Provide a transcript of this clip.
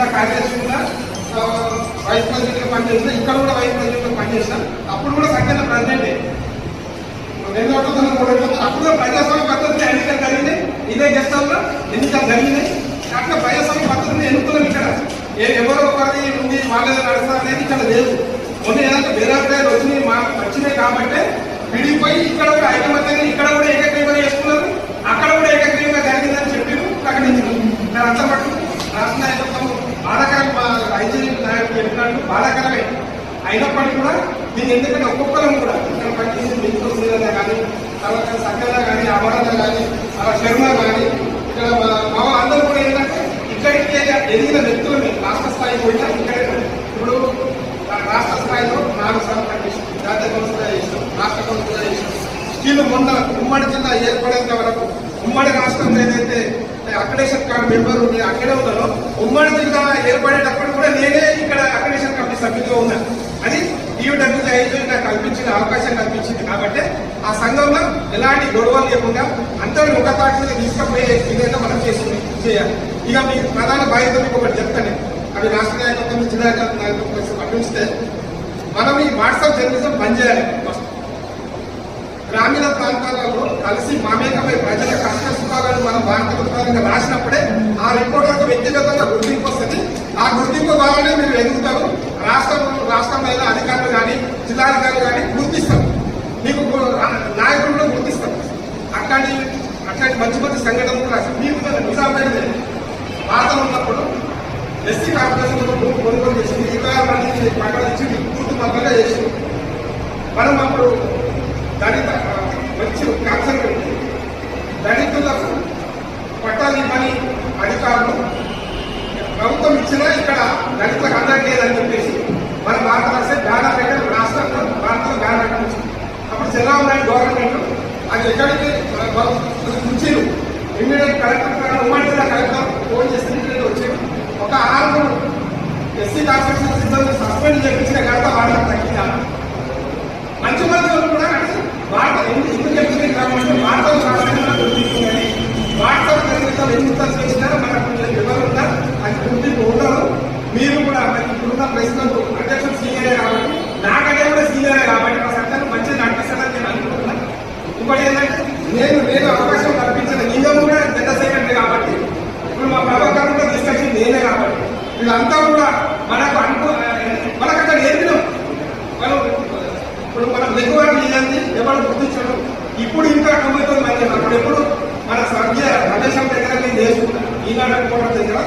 జిల్లా కార్యదర్శి కూడా ఆ, వైస్ ప్రెసిడెంట్గా పనిచేసిన ఇక్కడ కూడా వైస్ ప్రెసిడెంట్గా పనిచేసిన అప్పుడు కూడా సంఖ్యలో ప్రెసిడెంటే రెండు వందల మూడు వందల అప్పుడు ప్రజాస్వామ్య పద్ధతి ఎన్నికలు జరిగినాయి. ఇదే గెస్టాల్లో ఎన్నికలు జరిగినాయి. అట్లా ప్రజాస్వామ్య పద్ధతిని ఎన్నుకున్నాం ఇక్కడ. ఏ- ఎవరో ఒకరి ఉంది వాళ్ళే నడుస్తారు అనేది ఇక్కడ లేదు. కొన్ని ఏదంటే వేరే వచ్చినాయి మా వచ్చినాయి కాబట్టి విడిపోయి ఇక్కడ కూడా ఐకమత్యంగా ఇక్కడ కూడా ఏకగ్రీవంగా చేసుకున్నారు అక్కడ కూడా ఏకగ్రీవంగా జరిగిందని చెప్పి ప్రకటించారు నేను అంత మటుకు రాష్ట్ర నాయకత్వం బాధాకరం మా ఐజీ నాయకులు చెప్పినట్టు బాధాకరమే అయినప్పటికీ కూడా దీన్ని ఎందుకంటే ఒక్కొక్కరం కూడా ఇక్కడ పనిచేసి మిగతా శ్రీలంగా కానీ తర్వాత సక్కన కానీ అమరణ కానీ అలా శర్మ కానీ ఇక్కడ మా మా వాళ్ళందరూ కూడా ఏంటంటే ఇక్కడికి ఎదిగిన వ్యక్తులని రాష్ట్ర స్థాయి పోయినా ఇక్కడే ఇప్పుడు రాష్ట్ర స్థాయిలో నాలుగు సార్లు పనిచేసాం జాతీయ కౌన్సిల్ చేసాం రాష్ట్ర కౌన్సిల్ చేసాం స్కీమ్ మొన్న ఉమ్మడి జిల్లా ఏర్పడేంత వరకు ఉమ్మడి రాష్ట్రంలో ఏదైతే అక్రిడేషన్ కార్డు మెంబర్ ఉంది అక్కడే ఉన్నారో ఉమ్మడి జిల్లా ఏర్పడేటప్పుడు కూడా నేను కల్పించిన అవకాశం కల్పించింది. కాబట్టి ఆ సంఘంలో ఎలాంటి గొడవలు లేకుండా అందరి ముఖతాక్షిని తీసుకుపోయే విధంగా మనం చేసి చేయాలి. ఇక మీ ప్రధాన బాధ్యత మీకు ఒకటి చెప్తాను అవి రాష్ట్ర నాయకత్వం జిల్లా నాయకత్వం పట్టిస్తే మనం ఈ వాట్సాప్ జర్నలిజం బంద్ చేయాలి ఫస్ట్. గ్రామీణ ప్రాంతాలలో కలిసి మమేకమై ప్రజల కష్ట సుఖాలను మనం వార్తపత్రంగా రాసినప్పుడే ఆ రిపోర్టర్కు వ్యక్తిగతంగా గుర్తింపు వస్తుంది. ఆ గుర్తింపు ద్వారానే మీరు ఎదుగుతారు. రాష్ట్రం కానీ జిల్లాధికారులు కానీ గుర్తిస్తాం. మీకు నాయకులను గుర్తిస్తాం. అట్లాంటి అట్లాంటి మంచి మంచి సంఘటనలు కూడా మీకు నిజామైన నిజామాబాద్ వార్తలు ఉన్నప్పుడు ఎస్సీ కార్పొరేషన్ కొనుగోలు చేసింది. ఇరవై మంది పక్కన ఇచ్చింది పూర్తి పక్కగా చేసింది. మనం అప్పుడు దళిత మంచి కాన్సెప్ట్ ఉంది దళితులకు పట్టాలు ఇవ్వని అధికారులు ప్రభుత్వం ఇచ్చినా ఇక్కడ దళితులకు అందరికీ లేదని చంద్రబాబు నాయుడు గవర్నమెంట్ అది ఎక్కడికి ఉంచారు ఇమ్మీడియట్ కలెక్టర్ ఉమ్మడి జిల్లా కలెక్టర్ ఫోన్ చేసి ఇమ్మీడియట్ వచ్చారు. ఒక ఆరు ఎస్సీ కార్పొరేషన్ సిబ్బంది సస్పెండ్ చేయించిన ఘనత వాళ్ళకి తగ్గిందా? మంచి మంది కూడా అంటే వార్త ఎందుకు చెప్పింది కాబట్టి వార్తలు సాధారణంగా గుర్తింపుందని వాట్సాప్ జరిగిన ఎందుకు చేసినారో మనకు వివరం ఉందా అది గుర్తింపు ఉండదు. మీరు కూడా మరి ఇప్పుడున్న ప్రెసిడెంట్ అధ్యక్షుడు సీనియర్ కాబట్టి నాకంటే కూడా సీనియరే కాబట్టి మా సత్యాన్ని మంచిగా నడిపిస్తానని నేను అనుకుంటున్నాను ఇంకోటి ఏంటంటే నేను నేను అవకాశం కల్పించిన లింగం కూడా పెద్ద సెక్రటరీ కాబట్టి ఇప్పుడు మా ప్రభాకర్ కూడా తీసుకొచ్చింది నేనే కాబట్టి వీళ్ళంతా కూడా మనకు అనుకో మనకు అక్కడ నేర్పినాం మనం ఇప్పుడు మనం దిగుబడి లేదండి ఎవరు గుర్తించడం ఇప్పుడు ఇంకా తొంభై తొమ్మిది అప్పుడు ఎప్పుడు మన స్వర్గీయ ప్రదేశం దగ్గర నేను నేర్చుకున్నాను ఈనాడు అనుకోవడం దగ్గర